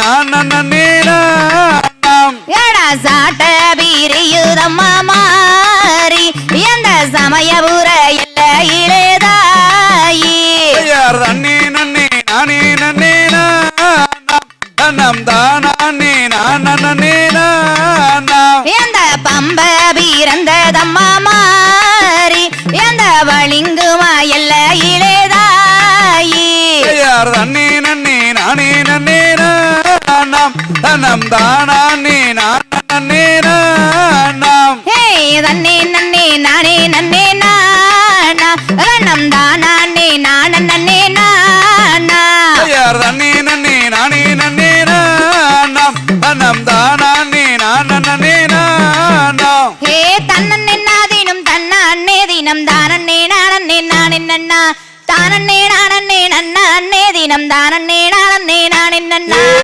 நான் நன்னே நாம் சாட்ட வீரியுதம்மா மாறி எந்த சமயபுர எல்லையிலே தாயி யார் தண்ணே நன்னே நானே நன்னே தானே நான் நன்னே எந்த பம்ப மாறி எந்த வழிங்குமா எல்லையிலே தாயி நாம் தன்னம் தானே நான் நன்னே நாம் ஹே தன்னே நன்னே நானே நன்னே நானா. ரன்னம் தானே நான நன்னே நானா. யார் தண்ணே நன்னே நானே நன்னே நாம் தன்னம் தானே நான் நன்னே நாம் ஹே தன்னன்னே நாதினம் தன்னே தினம் தானன்னே நானன்னே நானே நன்னா. தானன்னே நானன்னே நன்னா அன்னே தினம் தானன்னே நானன்னே நானே நன்னா.